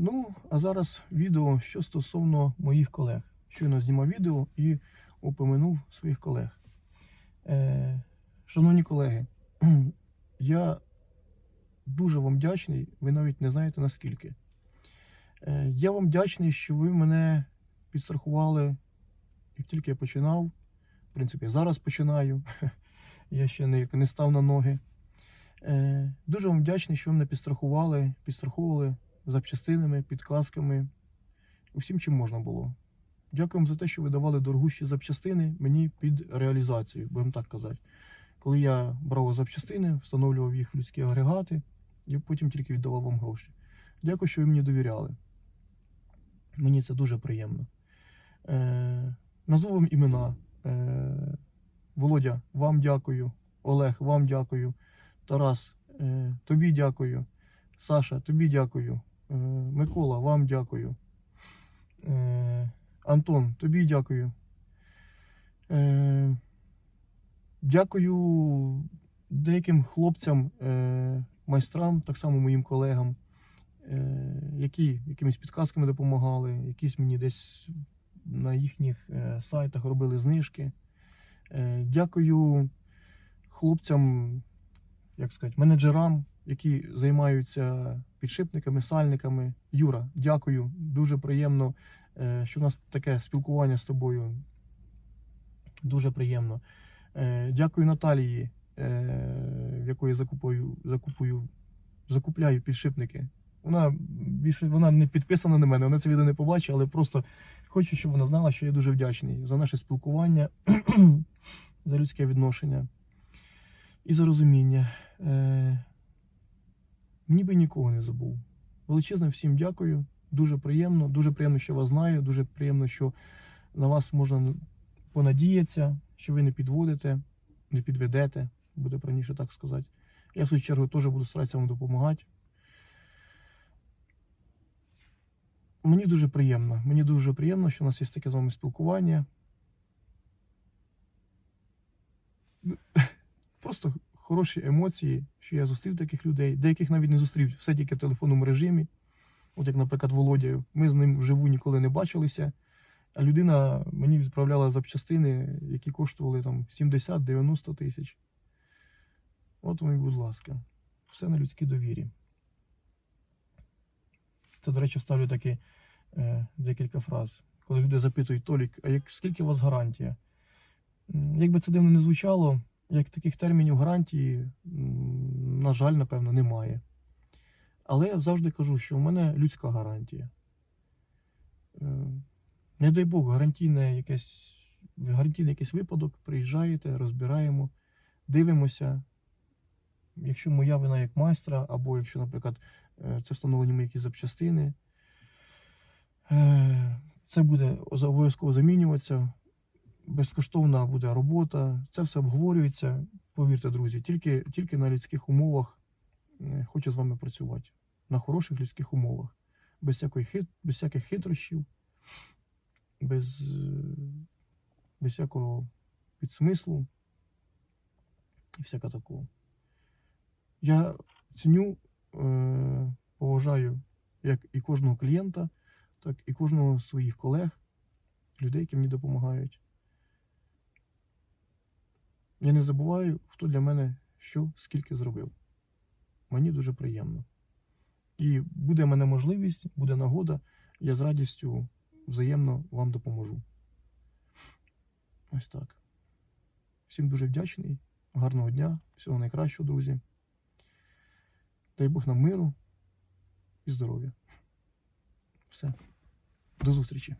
ну, а зараз відео, що стосовно моїх колег. Щойно знімав відео і упомянув своїх колег. Е, шановні колеги, я дуже вам вдячний, ви навіть не знаєте наскільки. Е, я вам вдячний, що ви мене підстрахували, як тільки я починав. В принципі, зараз починаю. Я ще не, не став на ноги. Е, дуже вам вдячний, що ви мене підстрахували, підстраховували запчастинами, підказками, усім, чим можна було. Дякую вам за те, що ви давали дорогущі запчастини мені під реалізацію, будемо так казати. Коли я брав запчастини, встановлював їх в людські агрегати, і потім тільки віддавав вам гроші. Дякую, що ви мені довіряли. Мені це дуже приємно. Е, назву вам імена. Е, Володя, вам дякую. Олег, вам дякую. Тарас, е, тобі дякую. Саша, тобі дякую. Е, Микола, вам дякую. Е, Антон, тобі дякую. Е, дякую деяким хлопцям, майстрам, так само моїм колегам, які якимись підказками допомагали, якісь мені десь на їхніх сайтах робили знижки. Дякую хлопцям, як сказати, менеджерам, які займаються підшипниками, сальниками. Юра, дякую. Дуже приємно, е, що у нас таке спілкування з тобою. Дуже приємно. Е, Дякую Наталії, е, в якої закупую, закупую, закупляю підшипники. Вона більше вона не підписана на мене, вона це відео не побачить, але просто хочу, щоб вона знала, що я дуже вдячний за наше спілкування, за людське відношення і за розуміння. Ніби нікого не забув. Величезно всім дякую. Дуже приємно, дуже приємно, що вас знаю. Дуже приємно, що на вас можна понадіятися, що ви не підводите, не підведете, буде правильніше так сказати. Я в свою чергу теж буду старатися вам допомагати. Мені дуже приємно. Мені дуже приємно, що у нас є таке з вами спілкування. Просто хороші емоції, що я зустрів таких людей, деяких навіть не зустрів, все тільки в телефонному режимі. От як, наприклад, Володя, ми з ним вживу ніколи не бачилися. А людина мені відправляла запчастини, які коштували там 70-90 тисяч. От вам, будь ласка, все на людській довірі. Це, до речі, вставлю таки е, декілька фраз. Коли люди запитують, Толік, а як, скільки у вас гарантія? М, Як би це дивно не звучало, як таких термінів гарантії, на жаль, напевно, немає. Але я завжди кажу, що в мене людська гарантія. Е, Не дай Бог, гарантійне якесь, гарантійний якийсь випадок, приїжджаєте, розбираємо, дивимося. Якщо моя вина як майстра, або якщо, наприклад, е, це встановлені мої якісь запчастини, е, це буде обов'язково замінюватися. Безкоштовна буде робота, це все обговорюється. Повірте, друзі, тільки, тільки на людських умовах е, хочу з вами працювати. На хороших людських умовах, без, всякої хит, без всяких хитрощів, без, е, без всякого підсмислу і всяка такого. Я ціню, е, поважаю як і кожного клієнта, так і кожного з своїх колег, людей, які мені допомагають. Я не забуваю, хто для мене що, скільки зробив. Мені дуже приємно. І буде в мене можливість, буде нагода, я з радістю взаємно вам допоможу. Ось так. Всім дуже вдячний. Гарного дня, всього найкращого, друзі. Дай Бог нам миру і здоров'я. Все. До зустрічі.